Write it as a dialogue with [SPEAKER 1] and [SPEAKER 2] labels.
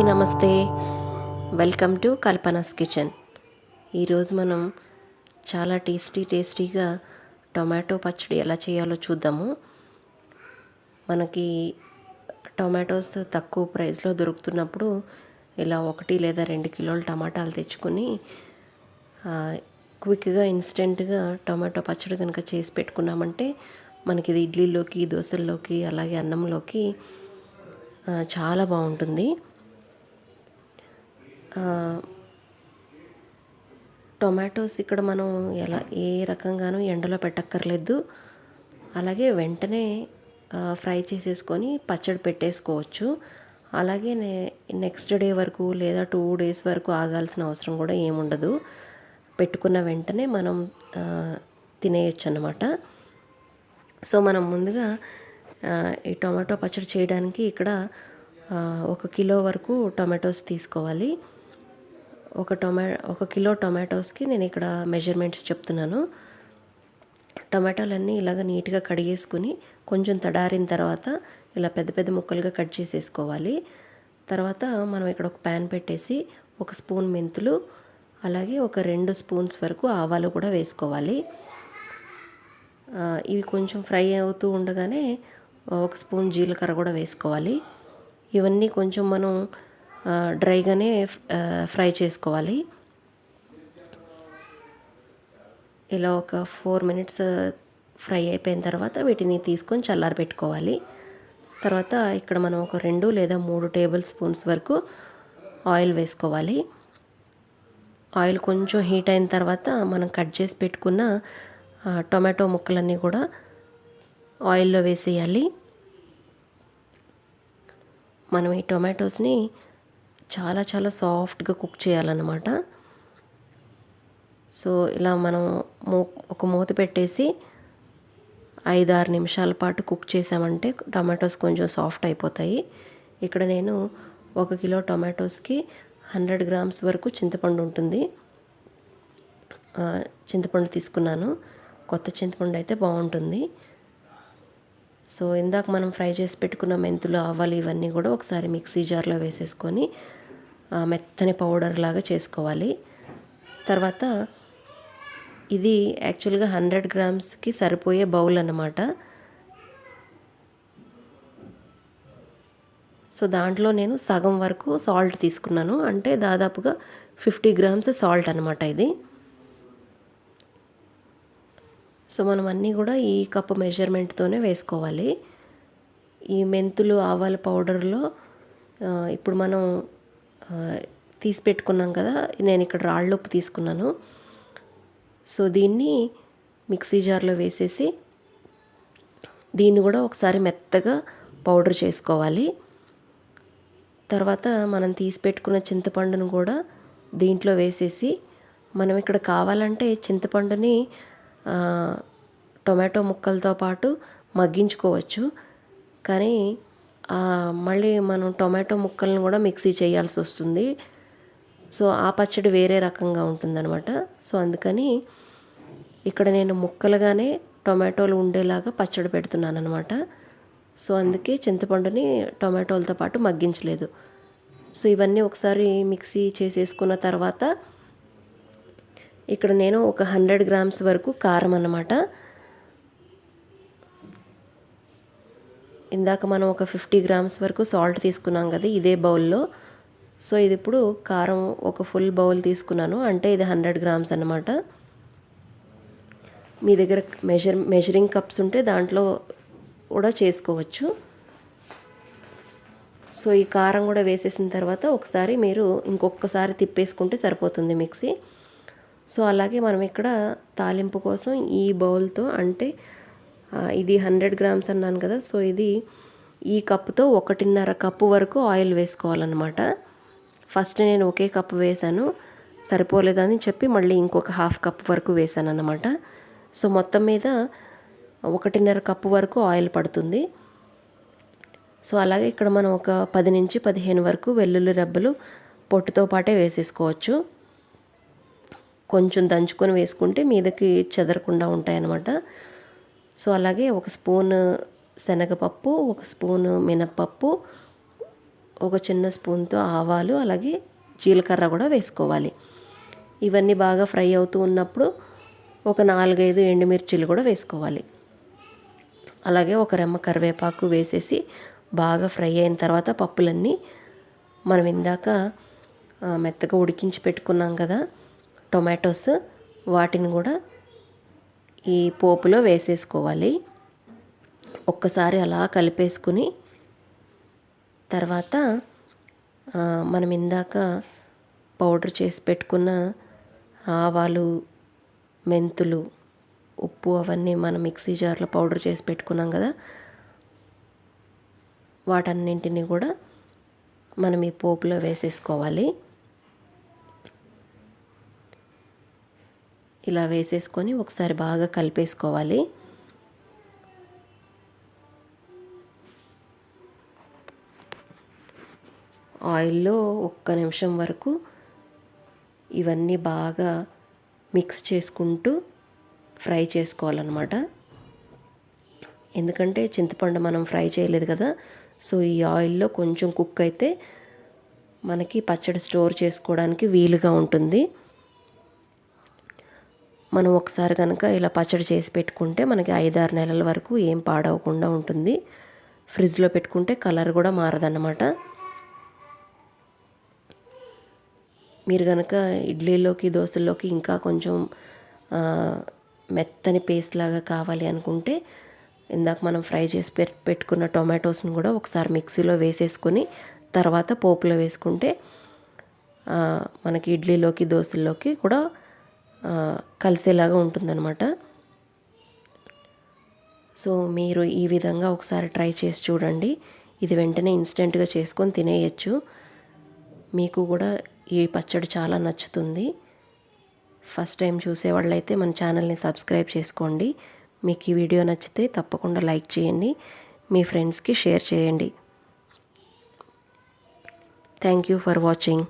[SPEAKER 1] అందరికీ నమస్తే. Welcome to Kalpana's kitchen. ఈరోజు మనం చాలా టేస్టీ టేస్టీగా టొమాటో పచ్చడి ఎలా చేయాలో చూద్దాము. మనకి టొమాటోస్ తక్కువ ప్రైస్లో దొరుకుతున్నప్పుడు ఇలా ఒకటి లేదా రెండు కిలోల టమాటాలు తెచ్చుకొని క్విక్గా ఇన్స్టెంట్గా టొమాటో పచ్చడి కనుక చేసి పెట్టుకున్నామంటే మనకి ఇది ఇడ్లీలోకి దోశల్లోకి అలాగే అన్నంలోకి చాలా బాగుంటుంది. టొమాటోస్ ఇక్కడ మనం ఎలా ఏ రకంగానూ ఎండలో పెట్టక్కర్లేదు. అలాగే వెంటనే ఫ్రై చేసేసుకొని పచ్చడి పెట్టేసుకోవచ్చు. అలాగే నే నెక్స్ట్ డే వరకు లేదా టూ డేస్ వరకు ఆగాల్సిన అవసరం కూడా ఏముండదు. పెట్టుకున్న వెంటనే మనం తినేయచ్చు అన్నమాట సో మనం ముందుగా ఈ టొమాటో పచ్చడి చేయడానికి ఇక్కడ ఒక కిలో వరకు టొమాటోస్ తీసుకోవాలి. ఒక టొమా ఒక కిలో టొమాటోస్కి నేను ఇక్కడ మెజర్మెంట్స్ చెప్తున్నాను. టమాటాలన్నీ ఇలాగ నీట్గా కడిగేసుకుని కొంచెం తడారిన తర్వాత ఇలా పెద్ద పెద్ద ముక్కలుగా కట్ చేసేసుకోవాలి. తర్వాత మనం ఇక్కడ ఒక ప్యాన్ పెట్టేసి ఒక స్పూన్ మెంతులు అలాగే ఒక రెండు స్పూన్స్ వరకు ఆవాలు కూడా వేసుకోవాలి. ఇవి కొంచెం ఫ్రై అవుతూ ఉండగానే ఒక స్పూన్ జీలకర్ర కూడా వేసుకోవాలి. ఇవన్నీ కొంచెం మనం డ్రైగానే ఫ్రై చేసుకోవాలి. ఇలా ఒక ఫోర్ మినిట్స్ ఫ్రై అయిపోయిన తర్వాత వీటిని తీసుకొని చల్లారి పెట్టుకోవాలి. తర్వాత ఇక్కడ మనం ఒక రెండు లేదా మూడు టేబుల్ స్పూన్స్ వరకు ఆయిల్ వేసుకోవాలి. ఆయిల్ కొంచెం హీట్ అయిన తర్వాత మనం కట్ చేసి పెట్టుకున్న టొమాటో ముక్కలన్నీ కూడా ఆయిల్లో వేసేయాలి. మనం ఈ టొమాటోస్ని చాలా చాలా సాఫ్ట్గా కుక్ చేయాలన్నమాట. సో ఇలా మనం మూ ఒక మూత పెట్టేసి ఐదు ఆరు నిమిషాల పాటు కుక్ చేసామంటే టమాటోస్ కొంచెం సాఫ్ట్ అయిపోతాయి. ఇక్కడ నేను ఒక కిలో టొమాటోస్కి హండ్రెడ్ గ్రామ్స్ వరకు చింతపండు ఉంటుంది. చింతపండు తీసుకున్నాను. కొత్త చింతపండు అయితే బాగుంటుంది. సో ఇందాక మనం ఫ్రై చేసి పెట్టుకున్న మెంతులు ఆవాలు ఇవన్నీ కూడా ఒకసారి మిక్సీ జార్లో వేసేసుకొని మెత్తని పౌడర్ లాగా చేసుకోవాలి. తర్వాత ఇది యాక్చువల్గా హండ్రెడ్ గ్రామ్స్కి సరిపోయే బౌల్ అన్నమాట. సో దాంట్లో నేను సగం వరకు సాల్ట్ తీసుకున్నాను. అంటే దాదాపుగా ఫిఫ్టీ గ్రామ్స్ సాల్ట్ అనమాట ఇది. సో మనం అన్నీ కూడా ఈ కప్పు మెజర్మెంట్తోనే వేసుకోవాలి. ఈ మెంతులు ఆవాల పౌడర్లో ఇప్పుడు మనం తీసి పెట్టుకున్నాం కదా నేను ఇక్కడ రాళ్ళొప్పు తీసుకున్నాను. సో దీన్ని మిక్సీ జార్లో వేసేసి దీన్ని కూడా ఒకసారి మెత్తగా పౌడర్ చేసుకోవాలి. తర్వాత మనం తీసి పెట్టుకున్న చింతపండును కూడా దీంట్లో వేసేసి మనం ఇక్కడ కావాలంటే చింతపండుని టొమాటో ముక్కలతో పాటు మగ్గించుకోవచ్చు. కానీ మళ్ళీ మనం టొమాటో ముక్కలను కూడా మిక్సీ చేయాల్సి వస్తుంది. సో ఆ పచ్చడి వేరే రకంగా ఉంటుందన్నమాట. సో అందుకని ఇక్కడ నేను ముక్కలుగానే టొమాటోలు ఉండేలాగా పచ్చడి పెడుతున్నాను అనమాట సో అందుకే చింతపండుని టొమాటోలతో పాటు మగ్గించలేదు. సో ఇవన్నీ ఒకసారి మిక్సీ చేసేసుకున్న తర్వాత ఇక్కడ నేను ఒక హండ్రెడ్ గ్రామ్స్ వరకు కారం అన్నమాట. ఇందాక మనం ఒక ఫిఫ్టీ గ్రామ్స్ వరకు సాల్ట్ తీసుకున్నాం కదా ఇదే బౌల్లో. సో ఇది ఇప్పుడు కారం ఒక ఫుల్ బౌల్ తీసుకున్నాను. అంటే ఇది హండ్రెడ్ గ్రామ్స్ అన్నమాట. మీ దగ్గర మెజర్ మెజరింగ్ కప్స్ ఉంటే దాంట్లో కూడా చేసుకోవచ్చు. సో ఈ కారం కూడా వేసేసిన తర్వాత ఒకసారి మీరు ఇంకొకసారి తిప్పేసుకుంటే సరిపోతుంది మిక్సీ. సో అలాగే మనం ఇక్కడ తాలింపు కోసం ఈ బౌల్తో అంటే ఇది హండ్రెడ్ గ్రామ్స్ అన్నాను కదా సో ఇది ఈ కప్పుతో ఒకటిన్నర కప్పు వరకు ఆయిల్ వేసుకోవాలన్నమాట. ఫస్ట్ నేను ఒకే కప్పు వేశాను సరిపోలేదని చెప్పి మళ్ళీ ఇంకొక హాఫ్ కప్ వరకు వేశాను అన్నమాట సో మొత్తం మీద ఒకటిన్నర కప్పు వరకు ఆయిల్ పడుతుంది. సో అలాగే ఇక్కడ మనం ఒక పది నుంచి పదిహేను వరకు వెల్లుల్లి రెబ్బలు పొట్టుతో పాటే వేసేసుకోవచ్చు. కొంచెం దంచుకొని వేసుకుంటే మీదకి చెదరకుండా ఉంటాయన్నమాట. సో అలాగే ఒక స్పూన్ శనగపప్పు ఒక స్పూన్ మినప్పప్పు ఒక చిన్న స్పూన్తో ఆవాలు అలాగే జీలకర్ర కూడా వేసుకోవాలి. ఇవన్నీ బాగా ఫ్రై అవుతూ ఉన్నప్పుడు ఒక నాలుగైదు ఎండుమిర్చీలు కూడా వేసుకోవాలి. అలాగే ఒక రెమ్మ కరివేపాకు వేసేసి బాగా ఫ్రై అయిన తర్వాత పప్పులన్నీ మనం ఇందాక మెత్తగా ఉడికించి పెట్టుకున్నాం కదా టొమాటోస్ వాటిని కూడా ఈ పోపులో వేసేసుకోవాలి. ఒక్కసారి అలా కలిపేసుకుని తర్వాత మనం ఇందాక పౌడర్ చేసి పెట్టుకున్న ఆవాలు మెంతులు ఉప్పు అవన్నీ మనం మిక్సీ జార్లో పౌడర్ చేసి పెట్టుకున్నాం కదా వాటన్నింటినీ కూడా మనం ఈ పోపులో వేసేసుకోవాలి. ఇలా వేసేసుకొని ఒకసారి బాగా కలిపేసుకోవాలి. ఆయిల్లో ఒక్క నిమిషం వరకు ఇవన్నీ బాగా మిక్స్ చేసుకుంటూ ఫ్రై చేసుకోవాలన్నమాట. ఎందుకంటే చింతపండు మనం ఫ్రై చేయలేదు కదా సో ఈ ఆయిల్లో కొంచెం కుక్ అయితే మనకి పచ్చడి స్టోర్ చేసుకోవడానికి వీలుగా ఉంటుంది. మనం ఒకసారి కనుక ఇలా పచ్చడి చేసి పెట్టుకుంటే మనకి ఐదారు నెలల వరకు ఏం పాడవకుండా ఉంటుంది. ఫ్రిడ్జ్లో పెట్టుకుంటే కలర్ కూడా మారదన్నమాట. మీరు కనుక ఇడ్లీలోకి దోశల్లోకి ఇంకా కొంచెం మెత్తని పేస్ట్ లాగా కావాలి అనుకుంటే ఇందాక మనం ఫ్రై చేసి పెట్టుకున్న టొమాటోస్ని కూడా ఒకసారి మిక్సీలో వేసేసుకొని తర్వాత పోపులో వేసుకుంటే మనకి ఇడ్లీలోకి దోశల్లోకి కూడా కలిసేలాగా ఉంటుందన్నమాట. సో మీరు ఈ విధంగా ఒకసారి ట్రై చేసి చూడండి. ఇది వెంటనే ఇన్స్టెంట్గా చేసుకొని తినేయచ్చు. మీకు కూడా ఈ పచ్చడి చాలా నచ్చుతుంది. ఫస్ట్ టైం చూసేవాళ్ళైతే మన ఛానల్ని సబ్స్క్రైబ్ చేసుకోండి. మీకు ఈ వీడియో నచ్చితే తప్పకుండా లైక్ చేయండి. మీ ఫ్రెండ్స్కి షేర్ చేయండి. Thank you for watching.